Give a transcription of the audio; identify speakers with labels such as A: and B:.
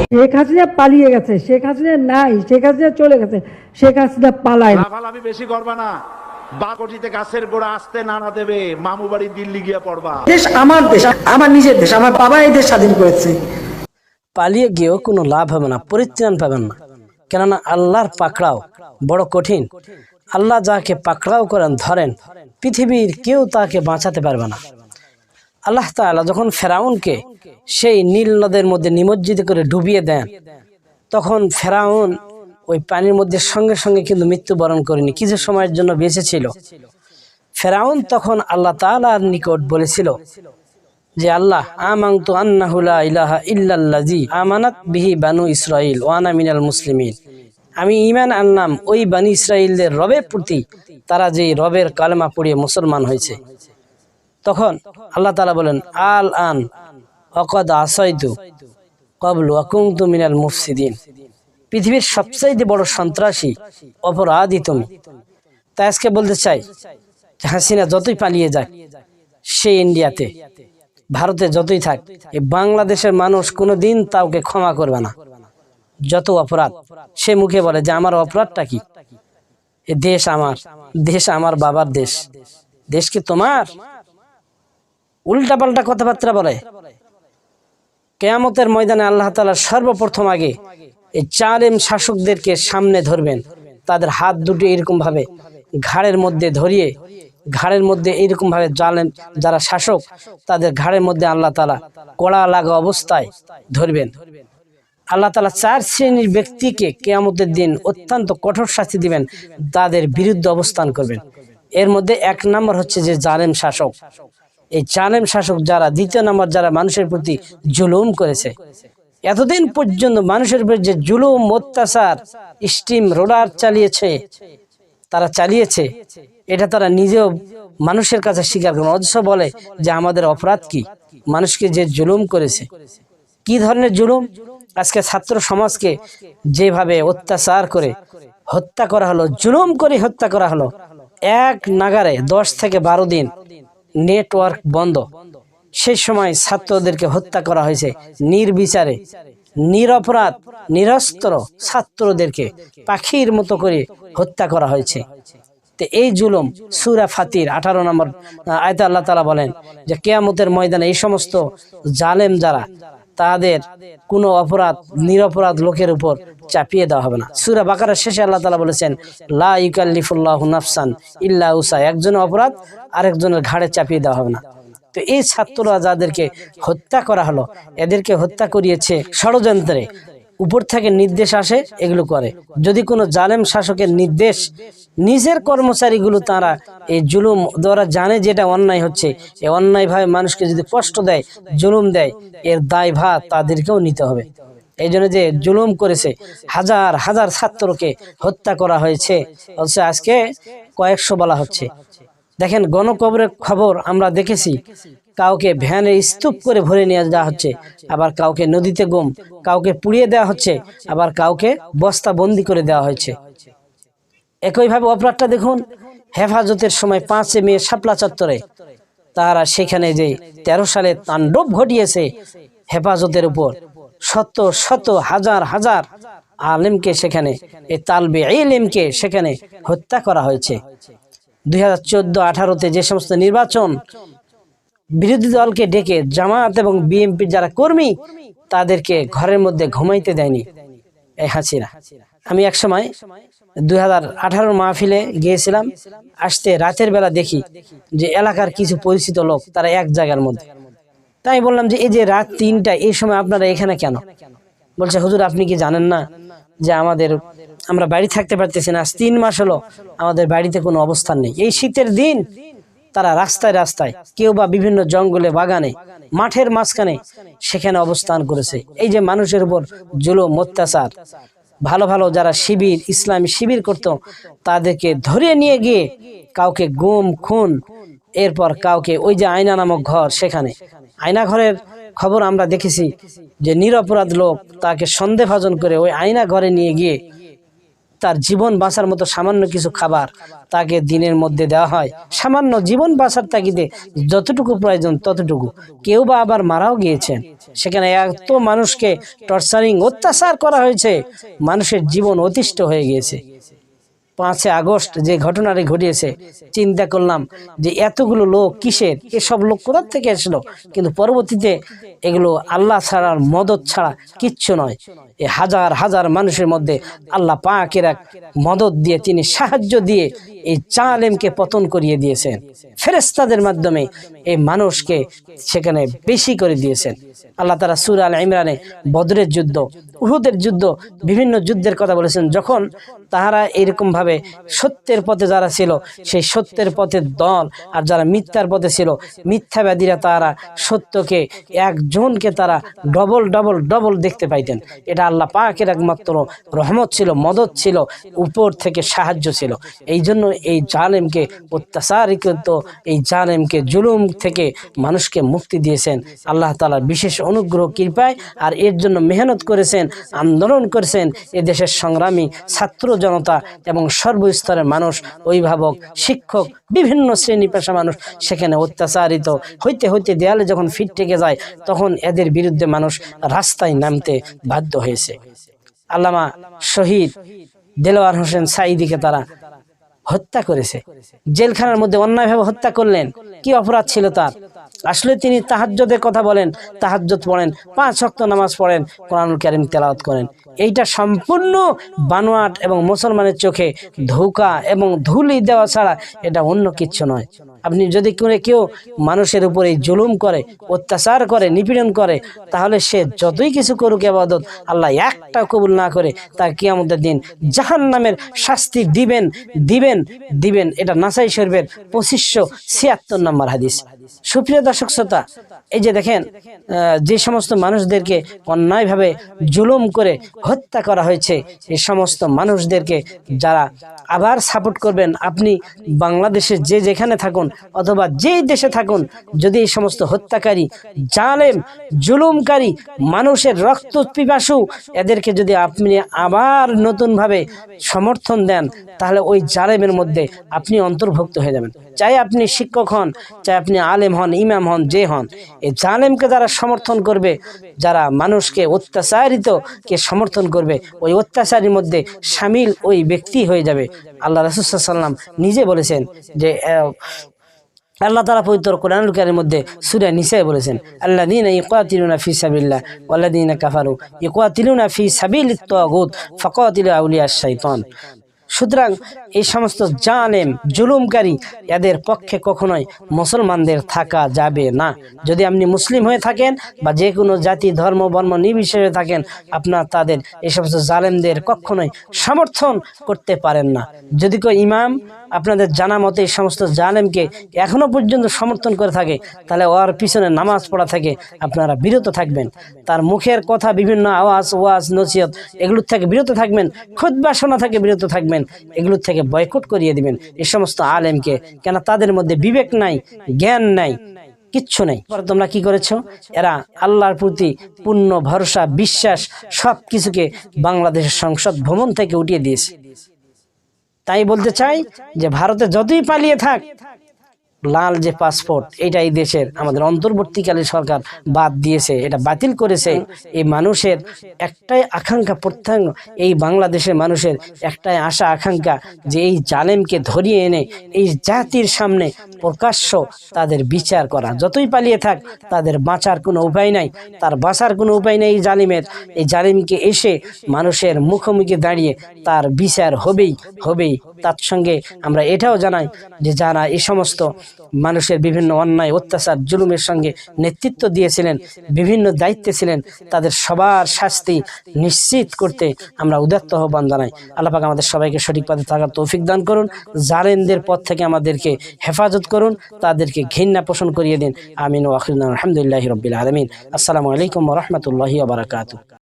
A: শেখ হাসিনা পালিয়ে গেছে শেখ হাসিনা নাই শেখ হাসিনা চলে গেছে শেখ হাসিনা পালায় না।
B: লাফালাফি বেশি করবা না। বাকটিতে গাছের গোড়া আসতে নানা দেবে মামু বাড়ি দিল্লি গিয়ে পড়বা।
C: দেশ আমার দেশ আমার নিজের দেশ আমার বাবা এই দেশ স্বাধীন করেছে।
D: পালিয়ে গিয়েও কোনো লাভ হবে না পরিত্রাণ পাবেন না। কেননা আল্লাহর পাকড়াও বড় কঠিন। আল্লাহ যাকে পাকড়াও করেন ধরেন পৃথিবীর কেউ তাকে বাঁচাতে পারবে না। আল্লাহ তাআলা যখন ফেরাউনকে সেই নীল নদের মধ্যে নিমজ্জিত করে ডুবিয়ে দেন। তখন ফেরাউন ওই পানির মধ্যে সঙ্গে সঙ্গে কিন্তু মৃত্যুবরণ করেনি। কিছু সময়ের জন্য বেঁচে ছিল ফেরাউন তখন আল্লাহ তাআলার নিকট বলেছিল যে, আল্লাহ আমাংতু আন্নাহুলা ইলাহা ইল্লাল্লাজি আমানাত বিহি বানু ইসরাইল ওয়ানা মিনাল মুসলিমিন। আমি ঈমান আনলাম। ওই বানি ইসরাইলদের রবের প্রতি তারা যে রবের কালেমা পড়িয়ে মুসলমান হয়েছে। তখন আল্লাহ তালা বলেন, আল আন অকদ আসাইতু কবলু আকুমতু মিনাল মুফসিদিন। পৃথিবীর সবচাইতে বড় সন্ত্রাসী, অপরাধী তুমি। তাই আজকে বলতে চাই, হাসিনা যতই পালিয়ে যাক, সে ইন্ডিয়াতে, ভারতে যতই থাক, এই বাংলাদেশের মানুষ কোনোদিন তাওকে ক্ষমা করবে না। যত অপরাধ, সে মুখে বলে যে, আমার অপরাধটা কি? এ দেশ আমার দেশ আমার বাবার দেশ। দেশ কি তোমার? উল্টা পাল্টা কথাবার্তা বলে। কেয়ামতের ময়দানে আল্লাহ তালা সর্বপ্রথম আগে এই চালেম শাসকদেরকে সামনে ধরবেন। তাদের হাত দুটো এরকম ভাবে ঘাড়ের মধ্যে ধরিয়ে, ঘাড়ের মধ্যে এইরকম ভাবে জালেম যারা শাসক, তাদের ঘাড়ের মধ্যে আল্লাহ তালা কড়া লাগা অবস্থায় ধরবেন। আল্লাহ তালা চার শ্রেণির ব্যক্তিকে কেয়ামতের দিন অত্যন্ত কঠোর শাস্তি দিবেন, তাদের বিরুদ্ধে অবস্থান করবেন। এর মধ্যে এক নম্বর হচ্ছে যে জালেম শাসক। এই জালেম শাসক যারা, দ্বিতীয় নম্বর যারা মানুষের প্রতি জুলুম করেছে। এতদিন পর্যন্ত মানুষের উপর যে জুলুম, অত্যাচার, স্টিম রোলার চালিয়েছে, তারা চালিয়েছে, এটা তারা নিজেও মানুষের কাছে স্বীকার করে অথচ বলে যে আমাদের অপরাধ কি? মানুষকে যে জুলুম করেছে। কি ধরনের জুলুম? আজকে ছাত্র সমাজকে যেভাবে অত্যাচার করে হত্যা করা হলো, জুলুম করে হত্যা করা হলো, এক নাগারে দশ থেকে বারো দিন নেটওয়ার্ক বন্ধ। সেই সময় ছাত্রদেরকে হত্যা করা হয়েছে নির্বিচারে। নিরপরাধ, নিরস্ত্র ছাত্রদেরকে পাখির মতো করে হত্যা করা হয়েছে। তো এই জুলুম সুরা ফাতির আঠারো নম্বর আয়তা আল্লাহ তালা বলেন যে, কেয়ামতের ময়দানে এই সমস্ত জালেম যারা তাদের কোনো অপরাধ, নিরপরাধ লোকের উপর চাপিয়ে দেওয়া হবে না। সুরা বাকারের শেষে আল্লাহ তালা বলেছেন, লা ইকাল্লিফুল্লাহ ইল্লা উসা একজনের অপরাধ আরেকজনের ঘাড়ে চাপিয়ে দেওয়া হবে না। তো এই ছাত্ররা যাদেরকে হত্যা করা হলো, এদেরকে হত্যা করিয়েছে ষড়যন্ত্রে, উপর থেকে নির্দেশ আসে, এগুলো করে। যদি কোনো জালেম শাসকের নির্দেশ নিজের কর্মচারীগুলো তারা এই জুলুম দ্বারা জানে যেটা অন্যায় হচ্ছে। এই অন্যায় ভাবে মানুষকে যদি কষ্ট দেয়, জুলুম দেয়, এর দায় ভাত তাদেরকেও নিতে হবে। এই জন্য যে জুলুম করেছে, হাজার হাজার ছাত্রকে হত্যা করা হয়েছে। অথচ আজকে কয়েকশো বলা হচ্ছে। দেখেন, গণকবরের খবর আমরা দেখেছি। কাউকে ভ্যানে স্তূপ করে ভরে নিয়ে যাওয়া হচ্ছে, আবার কাউকে নদীতে গম, কাউকে পুড়িয়ে দেওয়া হচ্ছে, আবার কাউকে বস্তা বন্দি করে দেওয়া হয়েছে। একইভাবে অপরাধটা দেখুন, হেফাজতের সময় পাঁচে মে শাপলা চত্বরে। তারা সেখানে যে তেরো সালে তাণ্ডব ঘটিয়েছে, হেফাজতের উপর শত শত হাজার হাজার আলেমকে সেখানে, এই তালবে এলেমকে সেখানে হত্যা করা হয়েছে। দুই হাজার চোদ্দ আঠারোতে যে সমস্ত নির্বাচন, বিরোধী দলকে ডেকে জামাত এবং বিএনপির যারা কর্মী, তাদেরকে ঘরের মধ্যে ঘুমাইতে দেয়নি। এই হাসিনা। আমি এক সময় দুই হাজার আঠারো মাহফিলে গিয়েছিলাম। আসতে রাতের বেলা দেখি যে এলাকার কিছু পরিচিত লোক, তারা এক জায়গার মধ্যে। তাই বললাম যে এই যে রাত তিনটা, এই সময় আপনারা এখানে কেন? বলছে, হুজুর, আপনি কি জানেন না যে আমাদের, আমরা বাড়ি থাকতে পারতেছি না? তিন মাস হলো আমাদের বাড়িতে কোনো অবস্থান নেই। এই শীতের দিন তারা রাস্তায় রাস্তায়, কেউ বা বিভিন্ন জঙ্গলে, বাগানে, মাঠের মাঝখানে সেখানে অবস্থান করেছে। এই যে মানুষের উপর জুলুম, অত্যাচার ভালো ভালো যারা শিবির, ইসলামী শিবির করত, তাদেরকে ধরে নিয়ে গিয়ে কাউকে গুম, খুন, এরপর কাউকে ওই যে আয়না নামক ঘর সেখানে। আয়না ঘরের খবর আমরা দেখেছি যে নিরপরাধ লোক তাকে সন্দেহভাজন করে ওই আয়না ঘরে নিয়ে গিয়ে তার জীবন বাঁচার মতো সামান্য কিছু খাবার তাকে দিনের মধ্যে দেওয়া হয়। সামান্য জীবন বাঁচার তাগিদে যতটুকু প্রয়োজন ততটুকু। কেউ বা আবার মারাও গিয়েছেন। সেখানে এত মানুষকে টর্চারিং, অত্যাচার করা হয়েছে। মানুষের জীবন অতিষ্ঠ হয়ে গিয়েছে। পাঁচে আগস্ট যে ঘটনাটি ঘটিয়েছে, চিন্তা করলাম যে এতগুলো লোক কিসের? এসব লোক কোথা থেকে আসলো কিন্তু পরবর্তীতে এগুলো আল্লাহ ছাড়ার মদত ছাড়া কিচ্ছু নয়। এই হাজার হাজার মানুষের মধ্যে আল্লাহ পাকের এক মদত দিয়ে তিনি সাহায্য দিয়ে এই চালেমকে পতন করিয়ে দিয়েছেন। ফেরেস্তাদের মাধ্যমে এই মানুষকে সেখানে বেশি করে দিয়েছেন। আল্লাহ তারা সুর আল ইমরানে বদরের যুদ্ধ, উহুদের যুদ্ধ, বিভিন্ন যুদ্ধের কথা বলেছেন। যখন তাহারা এরকম ভাবে সত্যের পথে যারা ছিল, সেই সত্যের পথের দল আর যারা মিথ্যার পথে ছিল, মিথ্যাবাদীরা তারা সত্যকে একজনকে তারা ডবল ডবল ডবল দেখতে পাইতেন। এটা আল্লাহ পাকের একমাত্র রহমত ছিল, মদত ছিল, উপর থেকে সাহায্য ছিল। এই জন্য এই জালেমকে অত্যাচারিত এই জালেমকে জুলুম থেকে মানুষকে মুক্তি দিয়েছেন। আল্লাহ তালার বিশেষ অনুগ্রহ, কৃপায় আর এর জন্য মেহনত করেছেন, আন্দোলন করেছেন। এ দেশের সংগ্রামী ছাত্র জনতা এবং সর্বস্তরের মানুষ, অভিভাবক, শিক্ষক বিভিন্ন শ্রেণি পেশা মানুষ সেখানে অত্যাচারিত। হইতে হইতে দেয়ালে যখন ফিট থেকে যায়, তখন এদের বিরুদ্ধে মানুষ রাস্তায় নামতে বাধ্য হয়েছে। আল্লামা শহীদ দেলোয়ার হোসেন সাইদিকে তারা হত্যা করেছে। জেলখানার মধ্যে অন্যায়ভাবে হত্যা করলেন। কি অপরাধ ছিল তার? আসলে তিনি তাহাজ্জদের কথা বলেন তাহাজ্জত পড়েন, পাঁচ শক্ত নামাজ পড়েন, কোরআনুল কারিম তেলাওয়াত করেন। এইটা সম্পূর্ণ বানোয়াট এবং মুসলমানের চোখে ধোকা এবং ধুলি দেওয়া ছাড়া এটা অন্য কিচ্ছু নয়। আপনি যদি করে কেউ মানুষের উপরে জুলুম করে, অত্যাচার করে, নিপীড়ন করে, তাহলে সে যতই কিছু করুক আবাদত, আল্লাহ একটা কবুল না করে তার কিয়ামতের দিন জাহান নামের শাস্তি দিবেন দিবেন দিবেন। এটা নাসাই শরীফের পঁচিশশো ছিয়াত্তর নম্বর হাদিস। সুপ্রিয় শ্রোতা এই যে দেখেন যে সমস্ত মানুষদেরকে অন্যায়ভাবে জুলুম করে হত্যা করা হয়েছে, এই সমস্ত মানুষদেরকে যারা আবার সাপোর্ট করবেন, আপনি বাংলাদেশে যে যেখানে থাকুন অথবা যেই দেশে থাকুন, যদি এই সমস্ত হত্যাকারী, জালেম, জুলুমকারী, মানুষের রক্ত পিপাসু, এদেরকে যদি আপনি আবার নতুনভাবে সমর্থন দেন, তাহলে ওই জালেমের মধ্যে আপনি অন্তর্ভুক্ত হয়ে যাবেন। চাই আপনি শিক্ষক হন, চাই আপনি আলেম হন, ইমাম হন, যে হন। এই জালেমকে যারা সমর্থন করবে, যারা মানুষকে অত্যাচারিত কে সমর্থন করবে, ওই অত্যাচারীর মধ্যে সামিল ওই ব্যক্তি হয়ে যাবে। আল্লাহ রসুল্লাম নিজে বলেছেন যে আল্লাহ তালা পবিত্র কোরআনুল কারিমের মধ্যে সূরা নিসায় বলেছেন, আল্লাযীনা ইকাতিলুনা ফি সাবিলিল্লাহ ওয়াল্লাযীনা কাফারু ইকাতিলুনা ফি সাবিলিত তাগুত ফাকাতিলু আউলিয়াশ শাইতান সুতরাং এই সমস্ত জানেম, জুলুমকারী এদের পক্ষে কখনোই মুসলমানদের থাকা যাবে না। যদি আপনি মুসলিম হয়ে থাকেন বা যে কোনো জাতি, ধর্ম, বর্ম নির্বিশেষে থাকেন, আপনার তাদের এই সমস্ত জালেমদের কখনোই সমর্থন করতে পারেন না। যদি কেউ ইমাম আপনাদের জানা মতে এই সমস্ত জালেমকে এখনও পর্যন্ত সমর্থন করে থাকে, তাহলে ওর পিছনে নামাজ পড়া থেকে আপনারা বিরত থাকবেন। তার মুখের কথা বিভিন্ন আওয়াজ, ওয়াজ, নসিহত, এগুলোর থেকে বিরত থাকবেন খুদ্া শোনা থেকে বিরত থাকবেন, এগুলোর থেকে বয়কট করিয়ে দিবেন। এই সমস্ত আলেমকে, কেন তাদের মধ্যে বিবেক নাই, জ্ঞান নাই, কিচ্ছু নেই। তোমরা কি করেছ? এরা আল্লাহর প্রতি পূর্ণ ভরসা, বিশ্বাস সব কিছুকে বাংলাদেশের সংসদ ভবন থেকে উঠিয়ে দিয়েছে। তাই বলতে চাই যে ভারতে যতই পালিয়ে থাক লাল যে পাসপোর্ট এটা এই দেশের আমাদের অন্তর্বর্তীকালে সরকার বাদ দিয়েছে, এটা বাতিল করেছে। এই মানুষের একটাই আকাঙ্ক্ষা, প্রত্যাঙ্গ, এই বাংলাদেশের মানুষের একটাই আশা, আকাঙ্ক্ষা যে এই জালেমকে ধরিয়ে এনে এই জাতির সামনে প্রকাশ্য তাদের বিচার করা। যতই পালিয়ে থাক, তাদের বাঁচার কোনো উপায় নাই, তার বাঁচার কোনো উপায় নেই এই জালিমের। এই জালিমকে এসে মানুষের মুখোমুখি দাঁড়িয়ে তার বিচার হবেই হবেই। তার সঙ্গে আমরা এটাও জানাই যে যারা এই সমস্ত মানুষের বিভিন্ন অন্যায়, অত্যাচার, জুলুমের সঙ্গে নেতৃত্ব দিয়েছিলেন, বিভিন্ন দায়িত্বে ছিলেন। তাদের সবার শাস্তি নিশ্চিত করতে আমরা উদাত্ত আহ্বান জানাই। আল্লাপাক আমাদের সবাইকে সঠিক পথে থাকার তৌফিক দান করুন। জালেনদের পথ থেকে আমাদেরকে হেফাজত করুন। তাদেরকে ঘৃণা পোষণ করিয়ে দিন। আমিন ও আলহামদুলিল্লাহ রবিল আলমিন। আসসালামু আলাইকুম রহমতুল্লাহি বারাকাতু